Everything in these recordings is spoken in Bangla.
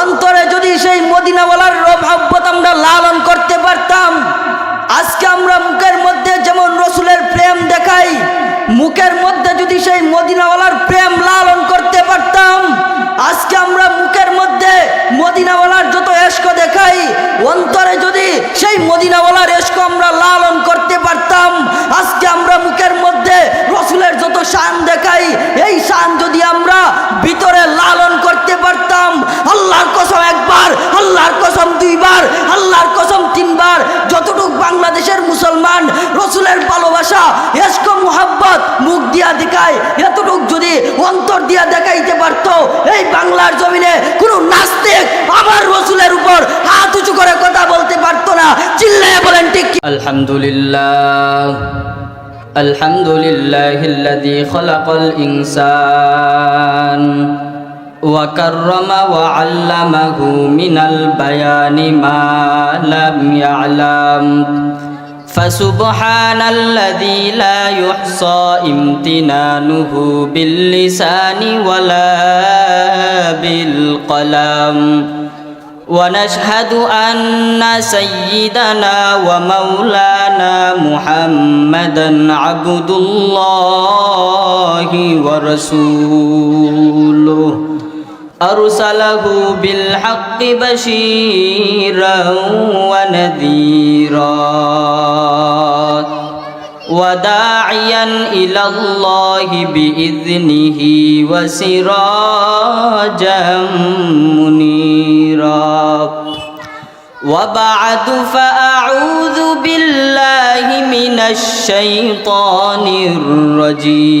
অন্তরে যদি সেই মদিনাওয়ালার রভাব্যত আমরা লালন করতে পারতাম, আজকে আমরা মুখের মধ্যে যেমন রসুলের প্রেম দেখাই, মুখের মধ্যে যদি সেই মদিনাওয়ালার প্রেম লালন করতে পারতাম, আজকে আমরা মুখের মধ্যে মদিনাওয়ালার যত এস্ক দেখাই, অন্তরে যদি সেই মদিনাওয়ালার এস্ক আমরা লালন করতে পারতাম, আজকে আমরা মুখের মধ্যে রসুলের যত শান দেখাই, এই শান যদি আমরা রসুলের ভালোবাসা এস্ক মুহাব্বত মুখ দিয়া দেখায় এতটুক যদি অন্তর দিয়া দেখাইতে পারতো এই বাংলার জমিনে কোনো নাস্তিক আমার রসুলের উপর হাত উঁচু করে কথা বলতে পারতো না চিল্লায় বলেন ঠিক কি? الحمد لله الحمد لله الذي خلق الإنسان وكرم وعلمه من البيان ما لم يعلم فسبحان الذي لا يحصى امتنانه باللسان ولا بالقلم. ونشهد أن سيدنا ومولانا محمدا عبد الله ورسوله. أرسله بالحق بشيرا ونذيرا وداعيا إلى الله بإذنه وسراجا منيرا. وبعد فأعوذ بالله من الشيطان الرجيم.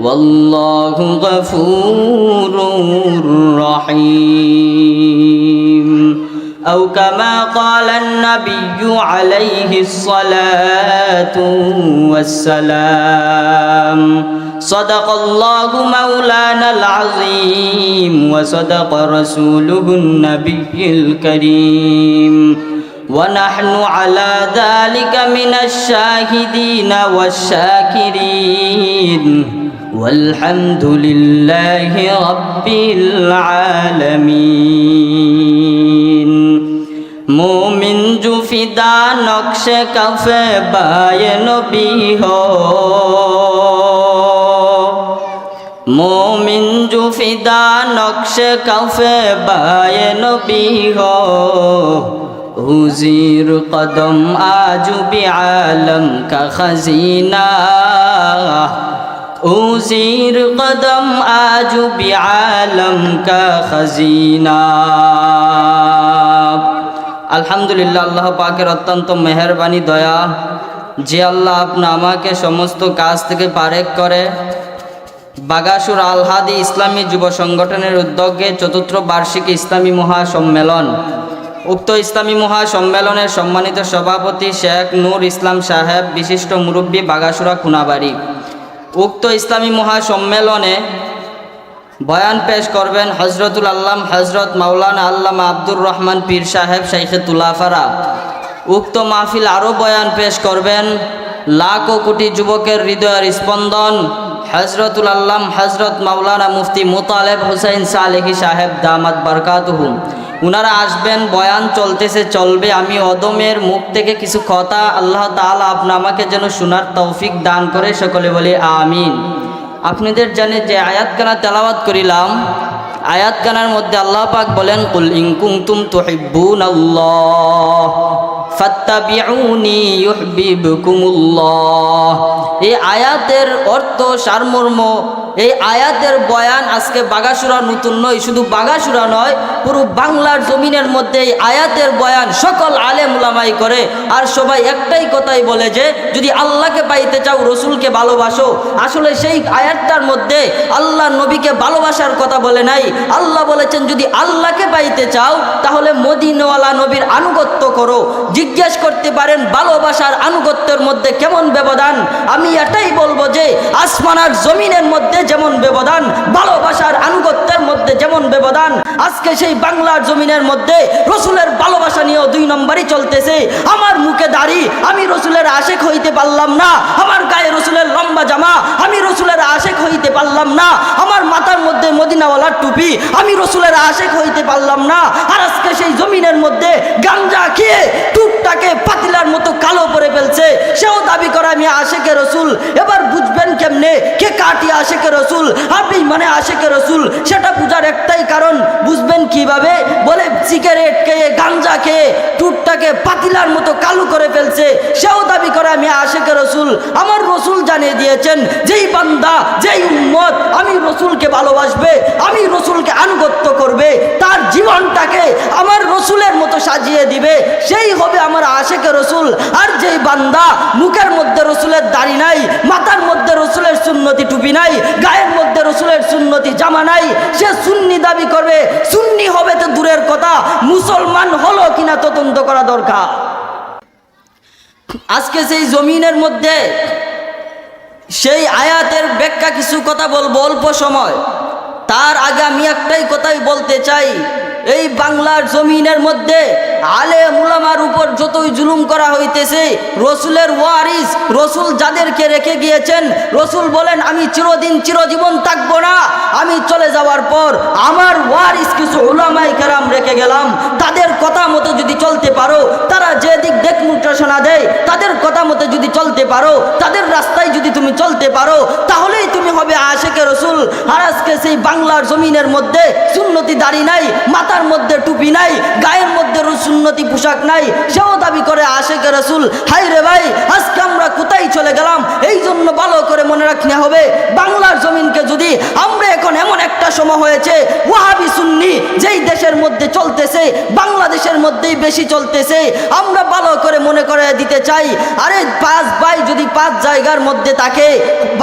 والله غفور رحيم. أو كما قال النبي عليه الصلاة والسلام صدق الله مولانا العظيم وصدق رسوله النبي الكريم. ونحن على ذلك من الشاهدين والشاكرين. والحمد لله رب العالمين মোমিন জুফিদা নকশে কাফে বায়ে নবী হো মোমিন জুফিদা নকশে কাফে বায়ে নবী হো হুজির কদম আজু বি আলম কা খজিনা উজির কদম আলম কা খজিনা আলহামদুলিল্লাহ, আল্লাহ পাকের অত্যন্ত মেহরবানি, দয়া। যে আল্লাহ আপনা আমাকে সমস্ত কাজ থেকে পারেক করে। বাগাসুর আলহাদি ইসলামী যুব সংগঠনের উদ্যোগে চতুর্থ বার্ষিক ইসলামী মহাসম্মেলন। উক্ত ইসলামী মহাসম্মেলনের সম্মানিত সভাপতি শেখ নূর ইসলাম সাহেব, বিশিষ্ট মুরব্বী বাগাসুরা খুনাবাড়ি। উক্ত ইসলামী মহাসম্মেলনে বয়ান পেশ করবেন হজরতুল আল্লাম হজরত মাওলানা আল্লামা আব্দুর রহমান পীর সাহেব শাইখে তুলাফারা। উক্ত মাহফিল আরও বয়ান পেশ করবেন, লাখ ও কোটি যুবকের হৃদয়ের স্পন্দন, হজরতুল আল্লাম হজরত মাওলানা মুফতি মোতালেব হুসাইন সালেহি সাহেব দামাত বারকাতুহুম উনারা আসবেন, বয়ান চলতেছে, চলবে। আমি অদমের মুখ থেকে কিছু কথা আল্লাহ তালা আপনি আমাকে যেন শোনার তৌফিক দান করে, সকলে বলে আমিন। আপনাদের জানে যে আয়াত কানা তেলাওয়াত করিলাম আয়াত কানার মধ্যে আল্লাহ পাক বলেন, কুল ইন তুম তুহিব্বুন আল্লাহ এই আয়াতের অর্থ সারমর্ম, এই আয়াতের বয়ান আজকে বাগাসুরা নতুন নয়, শুধু বাগাসুরা নয়, পুরো বাংলার জমিনের মধ্যে এই আয়াতের বয়ান সকল আলেম উলামাই করে। আর সবাই একটাই কথাই বলে যে, যদি আল্লাহকে পাইতে চাও, রসুলকে ভালোবাসো, আসলে সেই আয়াতটার মধ্যে আল্লাহ নবীকে ভালোবাসার কথা বলে নাই। আল্লাহ বলেছেন, যদি আল্লাহকে পাইতে চাও, তাহলে মদিনওয়ালা নবীর আনুগত্য করো জিজ্ঞেস করতে পারেন, ভালোবাসার আনুগত্যের মধ্যে কেমন ব্যবধান? আমি এটাই বলব যে, আসমান আর জমিনের মধ্যে যেমন ব্যবধান, ভালোবাসার আনুগত্যের মধ্যে যেমন ব্যবধান। আজকে সেই বাংলার জমিনের মধ্যে রসুলের ভালোবাসা নিয়েও দুই নম্বরই চলতেছে। আমার মুখে দাড়ি, আমি রসুলের আশেক হইতে পারলাম না। আমার গায়ে রসুলের লম্বা জামা, আমি রসুলের আশেক হইতে পারলাম না। আমার মাথার মধ্যে মদিনাওয়ালার টুপি, আমি রসুলের আশেক হইতে পারলাম না। আর আজকে সেই জমিনের মধ্যে গাঞ্জা খেয়ে টুকটাকে পাতিলার মতো কালো করে ফেলছে। সেও দাবি করে, আমি আশেকে রসুল। এবার বুঝবেন কেমনে? কে কাটি আশেকে রসুল? আপনি মানে আশেকে রসুল। সেটা বুঝার একটাই কারণ, বুঝবেন কীভাবে? বলে, সিগারেট খেয়ে, গাঞ্জা খেয়ে টুকটাকে পাতিলার মতো কালো করে ফেলছে। সেও দাবি করে, আমি আশেকে রসুল। আমার রসুল জানিয়ে দিয়েছেন, যেই বান্দা, যেই উম্মত, আমি রসুলকে ভালোবাসবে আমি রসুলকে আনুগত্য করবে তার জীবনটাকে আমার রসুলের মতো সাজিয়ে দিবে, সেই হবে আমার আশেকে রসুল। আর যেই বান্দা মুখের মধ্যে রসুলের দাড়ি নাই, মাথার মধ্যে রসুলের সুন্নতি টুপি নাই, গায়ের মধ্যে রসুলের সুন্নতি জামা নাই, সে সুন্নি দাবি করবে, সুন্নি হবে তো দূরের কথা, মুসলমান হলো কিনা তদন্ত করা দরকার। আজকে সেই জমিনের মধ্যে সেই আয়াতের ব্যাখ্যা কিছু কথা বলব অল্প সময়। তার আগে আমি একটাই কথাই বলতে চাই। এই বাংলার জমিনের মধ্যে আলে মুলামার উপর যতই জুলুম করা হইতেছে, রসুলের ওয়ারিস, রসুল যাদেরকে রেখে গিয়েছেন, রসুল বলেন, আমি চিরদিন চিরজীবন থাকব না, আমি চলে যাওয়ার পর আমার ওয়ারিস কিছু উলামাই কেরাম রেখে গেলাম। তাদের কথা মতো যদি চলতে পারো, তারা যে দিক দেখ নির্দেশনা দেয়, তাদের কথা মতো যদি চলতে পারো তাদের রাস্তায় যদি তুমি চলতে পারো তাহলেই তুমি হবে আশেকে রসুল সেই বাংলার জমিনের মধ্যে সুন্নতি দাড়ি নাই, মাথার মধ্যে টুপি নাই, গায়ের মধ্যে সুন্নতি পোশাক নাই। সেও দাবি করে, আশেকে রসুল হাই রে ভাই, আজকে আমরা কোথায় চলে গেলাম? এই জন্য ভালো করে মনে রাখতে হবে, বাংলার জমিনকে যদি আমরা এখন এমন একটা সময় হয়েছে, ওয়াহাবি সুন্নি যেই দেশের মধ্যে চলতেছে, বাংলাদেশের মধ্যেই বেশি চলতেছে, আমরা ভালো করে মনে করে দিতে চাই, আরে পাঁচ ভাই যদি পাঁচ জায়গার মধ্যে থাকে,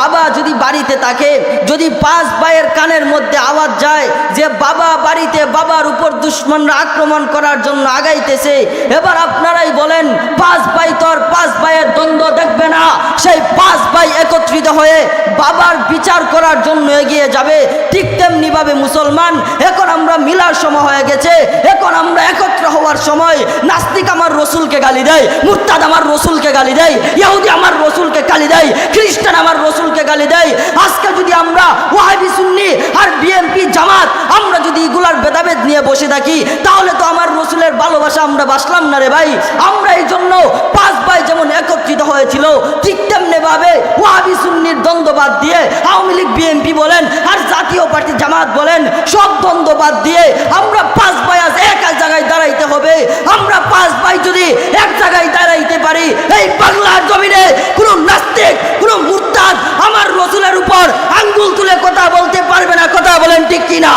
বাবা যদি বাড়িতে থাকে যদি পাঁচ ভাইয়ের কানের মধ্যে আওয়াজ যায় যে বাবা বাড়িতে বাবার উপর দুশ্মনরা আক্রমণ করার জন্য আগাইতেছে, এবার আপনারাই বলেন, পাঁচ ভাই তোর পাঁচ ভাইয়ের দ্বন্দ্ব দেখবে না। সেই পাঁচ ভাই একত্রিত হয়ে বাবার বিচার করার জন্য এগিয়ে যাবে। ঠিক তেমনি ভাবে মুসলমান, এখন আমরা মিলার সময় হয়ে গেছে। এখন আমরা একত্র হওয়ার সময় নাস্তিক আমার রসুলকে গালি দেয়, মুরতাদ আমার রসুলকে গালি দেয় ইহুদি আমার রসুলকে গালি দেয়, খ্রিস্টান আমার রসুলকে গালি দেয়। আজকে যদি আমরা ওয়াহাবি সুন্নি আর বিএনপি জামাত, আমরা যদি এগুলার ভেদাভেদ নিয়ে বসে থাকি, তাহলে তো আমার রসুলের ভালোবাসা আমরা বাসলাম না রে ভাই। আমরা এই জন্য পাঁচ ভাই যেমন একত্রিত হয়েছিল, ঠিক তেমনি ভাবে ওয়াহাবি সুন্নির দ্বন্দ্ববাদ দিয়ে আওয়ামী লীগ, বিএনপি বলেন আর জাতীয় পার্টি জামাত বলেন, সব দ্বন্দ্ববাদ দিয়ে আমরা পাঁচ ভাই আজ এক এক জায়গায় দাঁড়াইতে হবে। আমরা পাঁচ ভাই যদি এক জায়গায় দাঁড়াইতে পারি, এই বাংলার জমিনে কোনো নাস্তিক কোনো মুরতাদ আমার রসুলের উপর আঙ্গুল তুলে কথা বলতে পারবে না কথা বলেন ঠিক কিনা?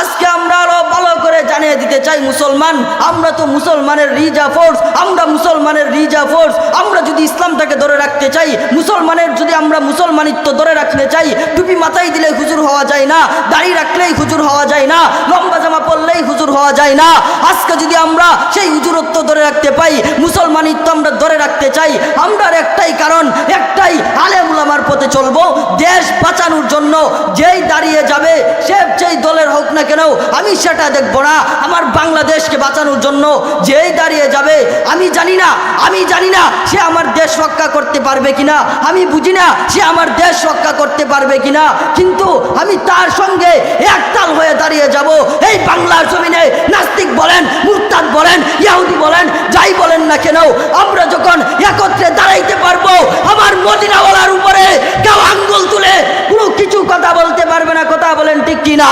আজকে আমরা আরও ভালো করে জানিয়ে দিতে চাই মুসলমান, আমরা তো মুসলমানের রিজা ফোর্স আমরা মুসলমানের রিজা ফোর্স আমরা যদি ইসলামটাকে ধরে রাখতে চাই, মুসলমানের যদি আমরা মুসলমানিত্ব ধরে রাখতে চাই, টুপি মাথায় দিলে হুজুর হওয়া যায় না, দাড়ি রাখলেই হুজুর হওয়া যায় না, লম্বা জামা পরলেই হুজুর হওয়া যায় না। আজকে যদি আমরা সেই হুজুরত্ব ধরে রাখতে পাই, মুসলমানিত্ব আমরা ধরে রাখতে চাই, আমরা একটাই কারণ, একটাই আলেম উলামার পথে চলবো, দেশ বাঁচানোর জন্য যেই দাঁড়িয়ে যাবে, সে যেই দলের হোক না কেন, আমি সেটা দেখব না। আমার বাংলাদেশকে বাঁচানোর জন্য যেই দাঁড়িয়ে যাবে, আমি জানি না, আমি জানি না সে আমার দেশ রক্ষা করতে পারবে কিনা, আমি বুঝি না সে আমার দেশ রক্ষা করতে পারবে কিনা, কিন্তু আমি তার সঙ্গে একতাল হয়ে দাঁড়িয়ে যাব। এই বাংলার জমিনে নাস্তিক বলেন, মুরতাদ বলেন, ইয়াহুদি বলেন, যাই বলেন না কেন, আমরা যখন একত্রে দাঁড়াইতে পারব, আমার মদিনাওয়ালার উপরে কেউ আঙ্গুল তুলে কোনো কিছু কথা বলতে পারবে না। কথা বলেন ঠিক কিনা?